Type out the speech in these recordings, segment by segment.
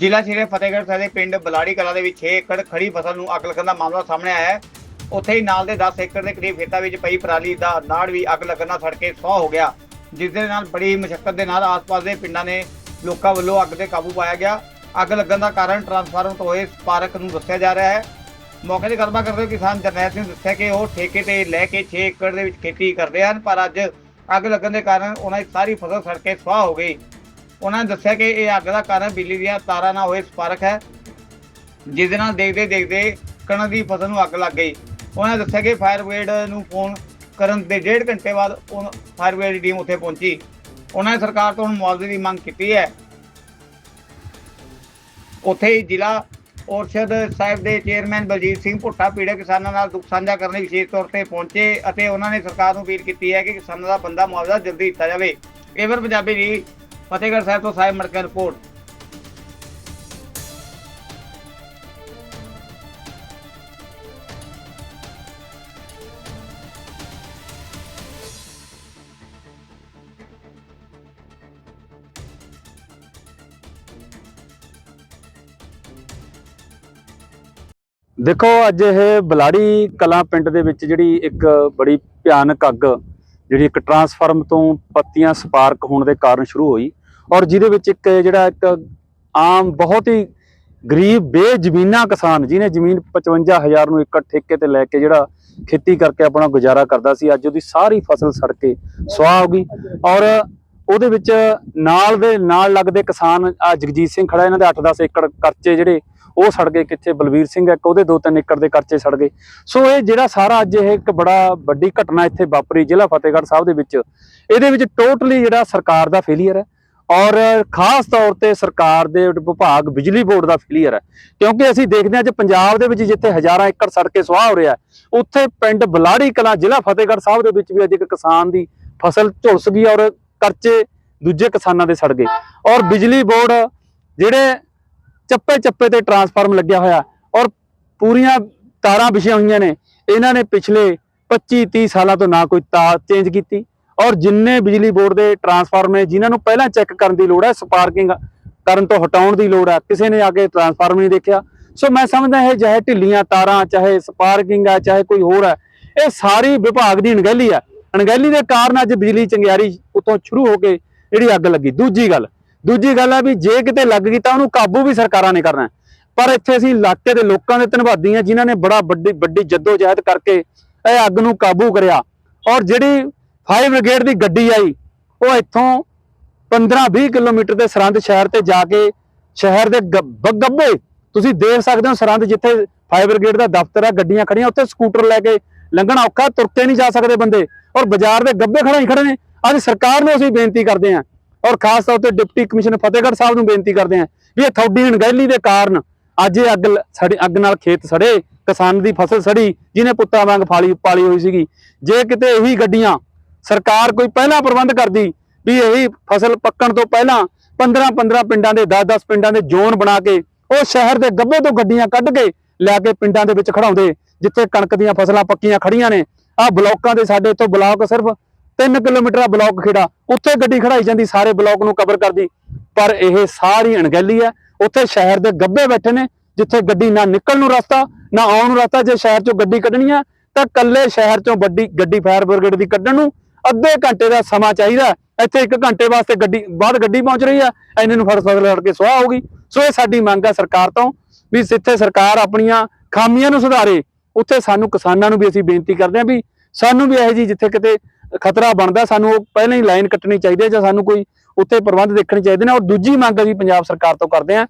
ਜ਼ਿਲ੍ਹਾ ਸ਼੍ਰੀ ਫਤਿਹਗੜ੍ਹ ਸਾਹਿਬ ਦੇ ਪਿੰਡ ਬਲਾੜੀ ਕਲਾ ਦੇ ਵਿੱਚ 6 ਏਕੜ ਖੜੀ ਫਸਲ ਨੂੰ ਅੱਗ ਲੱਗਣ ਦਾ ਮਾਮਲਾ ਸਾਹਮਣੇ ਆਇਆ ਹੈ। ਉੱਥੇ ਹੀ ਨਾਲ ਦੇ 10 ਏਕੜ ਦੇ ਕਰੀਬ ਖੇਤਾਂ ਵਿੱਚ ਪਈ ਪਰਾਲੀ ਦਾ ਨਾੜ ਵੀ ਅੱਗ ਲੱਗਣ ਨਾਲ ਸੜ ਕੇ ਸੁਆਹ ਹੋ ਗਿਆ। ਜਿਸ ਦੇ ਨਾਲ ਬੜੀ ਮੁਸ਼ਕਲ ਦੇ ਨਾਲ ਆਸ-ਪਾਸ ਦੇ ਪਿੰਡਾਂ ਨੇ ਲੋਕਾਂ ਵੱਲੋਂ ਅੱਗ ਤੇ ਕਾਬੂ ਪਾਇਆ ਗਿਆ। ਅੱਗ ਲੱਗਣ ਦਾ ਕਾਰਨ ਟਰਾਂਸਫਾਰਮਰ ਤੋਂ ਹੋਏ ਸਪਾਰਕ ਨੂੰ ਦੱਸਿਆ ਜਾ ਰਿਹਾ ਹੈ। ਮੌਕੇ ਤੇ ਗੱਲਬਾਤ ਕਰਦੇ ਹੋਏ ਕਿਸਾਨ ਜਰਨੈਲ ਸਿੰਘ ਨੇ ਦੱਸਿਆ ਕਿ ਉਹ ਠੇਕੇ ਤੇ ਲੈ ਕੇ 6 ਏਕੜ ਦੇ ਵਿੱਚ ਖੇਤੀ ਕਰਦੇ ਹਨ, ਪਰ ਅੱਜ ਅੱਗ ਲੱਗਣ ਦੇ ਕਾਰਨ ਉਹਨਾਂ ਦੀ ਸਾਰੀ ਫਸਲ ਸੜ ਕੇ ਸੁਆਹ ਹੋ ਗਈ। ਉਹਨਾਂ ਨੇ ਦੱਸਿਆ ਕਿ ਇਹ ਅੱਗ ਦਾ ਕਾਰਨ ਬਿਜਲੀ ਦੀਆਂ ਤਾਰਾਂ ਨਾਲ ਹੋਏ ਸਪਾਰਕ ਹੈ। ਜਿਸ ਦੇ ਨਾਲ ਦੇਖਦੇ ਦੇਖਦੇ ਕਣਕ ਦੀ ਫਸਲ ਨੂੰ ਅੱਗ ਲੱਗ ਗਈ। ਉਹਨਾਂ ਨੇ ਦੱਸਿਆ ਕਿ ਫਾਇਰ ਬ੍ਰਿਗੇਡ ਨੂੰ ਫੋਨ ਕਰਨ ਦੇ ਡੇਢ ਘੰਟੇ ਬਾਅਦ ਉਹ ਫਾਇਰ ਬ੍ਰਿਗੇਡ ਦੀ ਟੀਮ ਉੱਥੇ ਪਹੁੰਚੀ। ਉਹਨਾਂ ਨੇ ਸਰਕਾਰ ਤੋਂ ਹੁਣ ਮੁਆਵਜ਼ੇ ਦੀ ਮੰਗ ਕੀਤੀ ਹੈ। ਉੱਥੇ ਹੀ ਜ਼ਿਲ੍ਹਾ ਔਰਸ਼ਦ ਸਾਹਿਬ ਦੇ ਚੇਅਰਮੈਨ ਬਲਜੀਤ ਸਿੰਘ ਭੁੱਟਾ ਪੀੜਤ ਕਿਸਾਨਾਂ ਨਾਲ ਦੁੱਖ ਸਾਂਝਾ ਕਰਨ ਲਈ ਵਿਸ਼ੇਸ਼ ਤੌਰ ਤੇ ਪਹੁੰਚੇ ਅਤੇ ਉਹਨਾਂ ਨੇ ਸਰਕਾਰ ਨੂੰ ਅਪੀਲ ਕੀਤੀ ਹੈ ਕਿ ਕਿਸਾਨਾਂ ਦਾ ਬੰਦਾ ਮੁਆਵਜ਼ਾ ਜਲਦੀ ਦਿੱਤਾ ਜਾਵੇ। ਏਵਰ ਪੰਜਾਬੀ ਦੀ ਫਤਿਹਗੜ੍ਹ ਸਾਹਿਬ ਤੋਂ ਸਾਹਿਬ ਮੜਕਾ ਰਿਪੋਰਟ। ਦੇਖੋ, ਅੱਜ ਇਹ ਬਲਾੜੀ ਕਲਾਂ ਪਿੰਡ ਦੇ ਵਿੱਚ ਜਿਹੜੀ ਇੱਕ ਬੜੀ ਭਿਆਨਕ ਅੱਗ ਜਿਹੜੀ ਇੱਕ ਟਰਾਂਸਫਾਰਮ ਤੋਂ ਪੱਤੀਆਂ ਸਪਾਰਕ ਹੋਣ ਦੇ ਕਾਰਨ ਸ਼ੁਰੂ ਹੋਈ ਔਰ ਜਿਹਦੇ ਵਿੱਚ ਇੱਕ ਜਿਹੜਾ ਇੱਕ ਆਮ ਬਹੁਤ ਹੀ ਗਰੀਬ, ਬੇਜ਼ਮੀਨਾ ਕਿਸਾਨ ਜਿਹਨੇ ਜ਼ਮੀਨ 55000 ਨੂੰ ਏਕੜ ਠੇਕੇ ਤੇ ਲੈ ਕੇ ਜਿਹੜਾ ਖੇਤੀ ਕਰਕੇ ਆਪਣਾ ਗੁਜ਼ਾਰਾ ਕਰਦਾ ਸੀ, ਅੱਜ ਉਹਦੀ ਸਾਰੀ ਫਸਲ ਸੜ ਕੇ ਸੁਆਹ ਹੋ ਗਈ ਔਰ ਉਹਦੇ ਵਿੱਚ ਨਾਲ ਦੇ ਨਾਲ ਲੱਗਦੇ ਕਿਸਾਨ ਆ ਜਗਜੀਤ ਸਿੰਘ ਖੜਾ ਇਹਨਾਂ ਦੇ 8-10 ਏਕੜ ਕਰਚੇ ਜਿਹੜੇ ਉਹ ਸੜ ਗਏ ਕਿੱਥੇ? ਬਲਵੀਰ ਸਿੰਘ ਇੱਕ ਉਹਦੇ 2-3 ਏਕੜ ਦੇ ਕਰਚੇ ਸੜ ਗਏ। ਸੋ ਇਹ ਜਿਹੜਾ ਸਾਰਾ ਅੱਜ ਇਹ ਇੱਕ ਬੜਾ ਵੱਡੀ ਘਟਨਾ ਇੱਥੇ ਵਾਪਰੀ ਜ਼ਿਲ੍ਹਾ ਫਤਿਹਗੜ੍ਹ ਸਾਹਿਬ ਦੇ ਵਿੱਚ, ਇਹਦੇ ਵਿੱਚ ਟੋਟਲੀ ਜਿਹੜਾ ਸਰਕਾਰ ਦਾ ਫੇਲੀਅਰ ਹੈ ਔਰ ਖਾਸ ਤੌਰ ਤੇ ਸਰਕਾਰ ਦੇ ਵਿਭਾਗ, ਬਿਜਲੀ ਬੋਰਡ ਦਾ ਫੇਲੀਅਰ ਹੈ। ਕਿਉਂਕਿ ਅਸੀਂ ਦੇਖਦੇ ਹਾਂ ਅੱਜ ਪੰਜਾਬ ਦੇ ਵਿੱਚ ਜਿੱਥੇ ਹਜ਼ਾਰਾਂ ਏਕੜ ਸੜ ਕੇ ਸੁਆਹ ਹੋ ਰਿਹਾ ਉੱਥੇ ਪਿੰਡ ਬਲਾੜੀ ਕਲਾਂ, ਜ਼ਿਲ੍ਹਾ ਫਤਿਹਗੜ੍ਹ ਸਾਹਿਬ ਦੇ ਵਿੱਚ ਵੀ ਅੱਜ ਇੱਕ ਕਿਸਾਨ ਦੀ ਫਸਲ ਝੁਲਸ ਗਈ ਔਰ ਕਰਚੇ ਦੂਜੇ ਕਿਸਾਨਾਂ ਦੇ ਸੜ ਗਏ। ਔਰ ਬਿਜਲੀ ਬੋਰਡ ਜਿਹੜੇ ਚੱਪੇ ਚੱਪੇ ਤੇ ਟਰਾਂਸਫਾਰਮ ਲੱਗਿਆ ਹੋਇਆ। ਔਰ ਪੂਰੀਆਂ ਤਾਰਾਂ ਵਿਛੀਆਂ ਹੋਈਆਂ ਨੇ। ਇਹਨਾਂ ਨੇ ਪਿਛਲੇ 25 30 ਸਾਲਾਂ ਤੋਂ ਨਾ ਕੋਈ ਤਾਰ ਚੇਂਜ ਕੀਤੀ। ਔਰ ਜਿੰਨੇ ਬਿਜਲੀ ਬੋਰਡ ਦੇ ਟਰਾਂਸਫਾਰਮ ਨੇ, ਜਿਨ੍ਹਾਂ ਨੂੰ ਪਹਿਲਾਂ ਚੈੱਕ ਕਰਨ ਦੀ ਲੋੜ ਹੈ ਸਪਾਰਕਿੰਗ ਕਰਨ ਤੋਂ ਹਟਾਉਣ ਦੀ ਲੋੜ ਹੈ, ਕਿਸੇ ਨੇ ਆ ਕੇ ਟਰਾਂਸਫਾਰਮ ਨਹੀਂ ਦੇਖਿਆ। ਸੋ ਮੈਂ ਸਮਝਦਾ ਇਹ ਚਾਹੇ ਢਿੱਲੀਆਂ ਤਾਰਾਂ, ਚਾਹੇ ਸਪਾਰਕਿੰਗ ਹੈ, ਚਾਹੇ ਕੋਈ ਹੋਰ ਹੈ, ਇਹ ਸਾਰੀ ਵਿਭਾਗ ਦੀ ਅਣਗਹਿਲੀ ਹੈ। ਅਣਗਹਿਲੀ ਦੇ ਕਾਰਨ ਅੱਜ ਬਿਜਲੀ ਚੰਗਿਆਰੀ ਉਤੋਂ ਸ਼ੁਰੂ ਹੋ ਕੇ ਜਿਹੜੀ ਅੱਗ ਲੱਗੀ। ਦੂਜੀ ਗੱਲ ਦੂਜੀ ਗੱਲ ਹੈ ਵੀ ਜੇ ਕਿਤੇ ਲੱਗ ਗਈ ਤਾਂ ਉਹਨੂੰ ਕਾਬੂ ਵੀ ਸਰਕਾਰਾਂ ਨੇ ਕਰਨਾ ਪਰ ਇੱਥੇ ਅਸੀਂ ਇਲਾਕੇ ਦੇ ਲੋਕਾਂ ਦੇ ਧੰਨਵਾਦੀ ਹਾਂ ਜਿਨ੍ਹਾਂ ਨੇ ਬੜਾ ਵੱਡੀ ਵੱਡੀ ਜਹਿਦ ਕਰਕੇ ਇਹ ਅੱਗ ਨੂੰ ਕਾਬੂ ਕਰਿਆ। ਔਰ ਜਿਹੜੀ ਫਾਇਰ ਬ੍ਰਿਗੇਡ ਦੀ ਗੱਡੀ ਆਈ, ਉਹ ਇੱਥੋਂ 15-20 ਕਿਲੋਮੀਟਰ ਦੇ ਸਰੰਦ ਸ਼ਹਿਰ ਤੇ ਜਾ ਕੇ ਸ਼ਹਿਰ ਦੇ ਗੱਬ- ਗੱਬੇ, ਤੁਸੀਂ ਦੇਖ ਸਕਦੇ ਹੋ ਸਰੰਦ ਜਿੱਥੇ ਫਾਇਰ ਬ੍ਰਿਗੇਡ ਦਾ ਦਫ਼ਤਰ ਹੈ ਗੱਡੀਆਂ ਖੜੀਆਂ ਉੱਥੇ ਸਕੂਟਰ ਲੈ ਕੇ ਲੰਘਣਾ ਔਖਾ ਤੁਰ ਕੇ ਨਹੀਂ ਜਾ ਸਕਦੇ ਬੰਦੇ। ਔਰ ਬਾਜ਼ਾਰ ਦੇ ਗੱਬੇ ਖੜੇ ਹੀ ਖੜੇ ਨੇ। ਅੱਜ ਸਰਕਾਰ ਨੂੰ ਅਸੀਂ ਬੇਨਤੀ ਕਰਦੇ ਹਾਂ ਔਰ ਖਾਸ ਤੌਰ ਤੇ ਡਿਪਟੀ ਕਮਿਸ਼ਨਰ ਫਤਿਹਗੜ੍ਹ ਸਾਹਿਬ ਨੂੰ ਬੇਨਤੀ ਕਰਦੇ ਹਾਂ ਵੀ ਇਹ ਤੁਹਾਡੀ ਅਣਗਹਿਲੀ ਦੇ ਕਾਰਨ ਅੱਜ ਇਹ ਅੱਗ ਲ- ਸੜੀ, ਅੱਗ ਨਾਲ ਖੇਤ ਸੜੇ, ਕਿਸਾਨ ਦੀ ਫਸਲ ਸੜੀ, ਜਿਹਨੇ ਪੁੱਤਾਂ ਵਾਂਗ ਫਾਲੀ, ਪਾਲੀ ਹੋਈ ਸੀਗੀ। ਜੇ ਕਿਤੇ ਇਹੀ ਗੱਡੀਆਂ ਸਰਕਾਰ ਕੋਈ ਪਹਿਲਾਂ ਪ੍ਰਬੰਧ ਕਰਦੀ ਵੀ ਇਹੀ ਫਸਲ ਪੱਕਣ ਤੋਂ ਪਹਿਲਾਂ 15-15 ਪਿੰਡਾਂ ਦੇ 10-10 ਪਿੰਡਾਂ ਦੇ ਜ਼ੋਨ ਬਣਾ ਕੇ ਉਹ ਸ਼ਹਿਰ ਦੇ ਗੱਬੇ ਤੋਂ ਗੱਡੀਆਂ ਕੱਢ ਕੇ ਲੈ ਕੇ ਪਿੰਡਾਂ ਦੇ ਵਿੱਚ ਖੜਾਉਂਦੇ, ਜਿੱਥੇ ਕਣਕ ਦੀਆਂ ਫਸਲਾਂ ਪੱਕੀਆਂ ਖੜੀਆਂ ਨੇ। ਆਹ ਬਲਾਕਾਂ ਦੇ ਸਾਡੇ ਤੋਂ ਬਲਾਕ ਸਿਰਫ 3 ਕਿਲੋਮੀਟਰ ਦਾ ਬਲਾਕ ਖੇੜਾ। ਉੱਥੇ ਗੱਡੀ ਖੜਾਈ ਜਾਂਦੀ, ਸਾਰੇ ਬਲਾਕ ਨੂੰ ਕਵਰ ਕਰਦੀ। ਪਰ ਇਹ ਸਾਰੀ ਅਣਗਹਿਲੀ ਹੈ। ਉੱਥੇ ਸ਼ਹਿਰ ਦੇ ਗੱਬੇ ਬੈਠੇ ਨੇ, ਜਿੱਥੇ ਗੱਡੀ ਨਾ ਨਿਕਲਣ ਨੂੰ ਰਸਤਾ, ਨਾ ਆਉਣ ਨੂੰ ਰਸਤਾ। ਜੇ ਸ਼ਹਿਰ ਚੋਂ ਗੱਡੀ ਕੱਢਣੀ ਆ ਤਾਂ ਕੱਲੇ ਸ਼ਹਿਰ ਚੋਂ ਵੱਡੀ ਗੱਡੀ ਫਾਇਰ ਬ੍ਰਿਗੇਡ ਦੀ ਕੱਢਣ ਨੂੰ ਅੱਧੇ ਘੰਟੇ ਦਾ ਸਮਾਂ ਚਾਹੀਦਾ ਇੱਥੇ 1 ਘੰਟੇ ਵਾਸਤੇ ਗੱਡੀ, ਬਾਅਦ ਗੱਡੀ ਪਹੁੰਚ ਰਹੀ ਆ ਇੰਨੇ ਨੂੰ ਫੜ ਫਸਲ ਲੜ ਕੇ ਸੁਆਹ ਹੋਊਗੀ ਸੋ ਇਹ ਸਾਡੀ ਮੰਗ ਹੈ ਸਰਕਾਰ ਤੋਂ ਵੀ ਜਿੱਥੇ ਸਰਕਾਰ ਆਪਣੀਆਂ ਖਾਮੀਆਂ ਨੂੰ ਸੁਧਾਰੇ, ਉੱਥੇ ਸਾਨੂੰ ਕਿਸਾਨਾਂ ਨੂੰ ਵੀ ਅਸੀਂ ਬੇਨਤੀ ਕਰਦੇ ਹਾਂ ਵੀ ਸਾਨੂੰ ਵੀ ਇਹੋ ਜੀ ਜਿੱਥੇ ਕਿਤੇ ਖਤਰਾ ਬਣਦਾ, ਸਾਨੂੰ ਉਹ ਪਹਿਲਾਂ ਹੀ ਲਾਈਨ ਕੱਟਣੀ ਚਾਹੀਦੀ ਹੈ ਜਾਂ ਸਾਨੂੰ ਕੋਈ ਉੱਥੇ ਪ੍ਰਬੰਧ ਦੇਖਣੇ ਚਾਹੀਦੇ ਨੇ। ਔਰ ਦੂਜੀ ਮੰਗ ਅਸੀਂ ਪੰਜਾਬ ਸਰਕਾਰ ਤੋਂ ਕਰਦੇ ਹਾਂ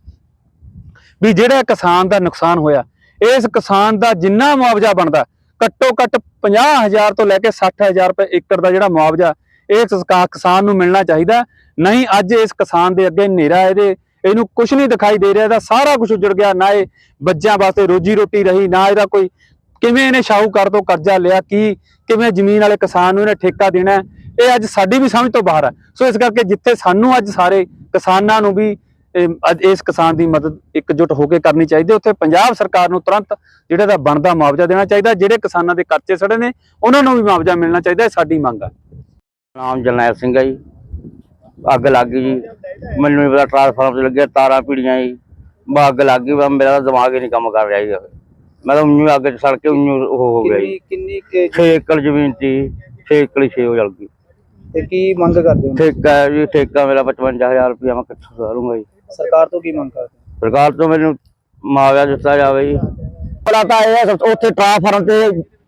ਵੀ ਜਿਹੜਾ ਕਿਸਾਨ ਦਾ ਨੁਕਸਾਨ ਹੋਇਆ, ਇਸ ਕਿਸਾਨ ਦਾ ਜਿੰਨਾ ਮੁਆਵਜ਼ਾ ਬਣਦਾ, ਘੱਟੋ ਘੱਟ 50000 ਤੋਂ ਲੈ ਕੇ 60000 ਰੁਪਏ ਏਕੜ ਦਾ ਜਿਹੜਾ ਮੁਆਵਜ਼ਾ, ਇਸ ਕਿਸਾਨ ਨੂੰ ਮਿਲਣਾ ਚਾਹੀਦਾ। ਨਹੀਂ, ਅੱਜ ਇਸ ਕਿਸਾਨ ਦੇ ਅੱਗੇ ਹਨੇਰਾ ਇਹਦੇ, ਇਹਨੂੰ ਕੁਝ ਨਹੀਂ ਦਿਖਾਈ ਦੇ ਰਿਹਾ, ਇਹਦਾ ਸਾਰਾ ਕੁਝ ਉਜੜ ਗਿਆ। ਨਾ ਇਹ ਬੱਚਿਆਂ ਵਾਸਤੇ ਰੋਜੀ ਰੋਟੀ ਰਹੀ, ਨਾ ਇਹਦਾ ਕੋਈ ਕਿਵੇਂ ਇਹਨੇ ਸ਼ਾਹੂਕਾਰ ਤੋਂ ਕਰਜ਼ਾ ਲਿਆ, ਕੀ, ਕਿਵੇਂ ਜ਼ਮੀਨ ਵਾਲੇ ਕਿਸਾਨ ਨੂੰ ਇਹਨੇ ਠੇਕਾ ਦੇਣਾ ਇਹ ਅੱਜ ਸਾਡੀ ਵੀ ਸਮਝ ਤੋਂ ਬਾਹਰ ਹੈ। ਸੋ ਇਸ ਕਰਕੇ ਜਿੱਥੇ ਸਾਨੂੰ ਅੱਜ ਸਾਰੇ ਕਿਸਾਨਾਂ ਨੂੰ ਵੀ ਅੱਜ ਇਸ ਕਿਸਾਨ ਦੀ ਮਦਦ ਇਕਜੁੱਟ ਹੋ ਕੇ ਕਰਨੀ ਚਾਹੀਦੀ ਹੈ। ਉੱਥੇ ਪੰਜਾਬ ਸਰਕਾਰ ਨੂੰ ਤੁਰੰਤ ਜਿਹੜਾ ਦਾ ਬਣਦਾ ਮੁਆਵਜ਼ਾ ਦੇਣਾ ਚਾਹੀਦਾ, ਜਿਹੜੇ ਕਿਸਾਨਾਂ ਦੇ ਕਰਜ਼ੇ ਸੜੇ ਨੇ, ਉਹਨਾਂ ਨੂੰ ਵੀ ਮੁਆਵਜ਼ਾ ਮਿਲਣਾ ਚਾਹੀਦਾ, ਇਹ ਸਾਡੀ ਮੰਗ ਹੈ। ਨਾਮ ਜਰਨੈਲ ਸਿੰਘ ਹੈ ਜੀ। ਅੱਗ ਲੱਗ ਗਈ ਜੀ। ਮੈਨੂੰ ਨਹੀਂ ਪਤਾ ਟਰਾਂਸਫਾਰਮਰ ਤੇ ਲੱਗਿਆ, ਤਾਰਾਂ ਪੀੜੀਆਂ ਜੀ। ਅੱਗ ਲੱਗ ਗਈ, ਮੇਰਾ ਦਿਮਾਗ ਹੀ ਨਹੀਂ ਕੰਮ ਕਰ ਰਿਹਾ ਜੀ। ਮੈਂ ਤਾਂ ਉਈਓ ਅੱਗ ਚ ਸੜ ਕੇ ਉਈਓ ਉਹ ਹੋ ਗਿਆ ਜੀ। ਕਿੰਨੀ ਕਿੰਨੀ ਕੁ 6 ਏਕੜ ਜ਼ਮੀਨ ਸੀ 6 ਏਕੜ 6 ਹੋ ਜਲ ਗਈ। ਤੇ ਕੀ ਮੰਗ ਕਰਦੇ ਹੋ? ਠੇਕਾ ਹੈ ਜੀ ਠੇਕਾ ਮੇਰਾ 55000 ਰੁਪਇਆ ਮੈਂ ਕਿੱਥੋਂ ਸਾਰੂੰਗਾ ਜੀ। ਸਰਕਾਰ ਤੋਂ ਕੀ ਮੰਗ ਕਰਦੇ ਹੋ? ਸਰਕਾਰ ਤੋਂ ਮੈਨੂੰ ਮੁਆਵਜ਼ਾ ਦਿੱਤਾ ਜਾਵੇ ਜੀ। ਬੜਾ ਤਾਂ ਇਹ ਹੈ, ਉੱਥੇ ਟ੍ਰਾਂਸਫਾਰਮ ਤੇ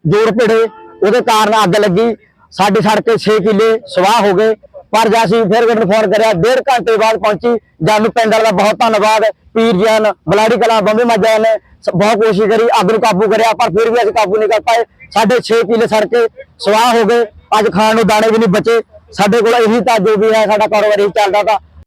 ਜੋੜ ਭਿੜੇ ਉਹਦੇ ਕਾਰਨ ਅੱਗ ਲੱਗੀ। ਸਾਡੇ ਸੜਕੇ 6 ਕਿੱਲੇ ਸਵਾਹ ਹੋ ਗਏ। ਪਰ ਜਦ ਅਸੀਂ ਫਿਰ ਗੱਡ ਫੋਨ ਕਰਿਆ, ਡੇਢ ਘੰਟੇ ਬਾਅਦ ਪਹੁੰਚੀ। ਜਾਨੂੰ ਪਿੰਡ ਵਾਲਾ ਦਾ ਬਹੁਤ ਧੰਨਵਾਦ। ਪੀਰ ਜਨ ਬਲਾੜੀ ਕਲਾਂ, ਬੰਬੇ ਮਾਜਾ ਨੇ ਬਹੁਤ ਕੋਸ਼ਿਸ਼ ਕਰੀ, ਅੱਗ ਨੂੰ ਕਾਬੂ ਕਰਿਆ, ਪਰ ਫਿਰ ਵੀ ਅਸੀਂ ਕਾਬੂ ਨਹੀਂ ਕਰ ਪਾਏ। ਸਾਡੇ 6 ਕਿੱਲੇ ਸੜਕੇ ਸਵਾਹ ਹੋ ਗਏ। ਅੱਜ ਖਾਣ ਨੂੰ ਦਾਣੇ ਵੀ ਨਹੀਂ ਬਚੇ। ਸਾਡੇ ਕੋਲ ਇਹੀ ਤਾਂ ਜੋ ਵੀ ਹੈ, ਸਾਡਾ ਕਾਰੋਬਾਰ ਇਹੀ ਚੱਲਦਾ ਤਾਂ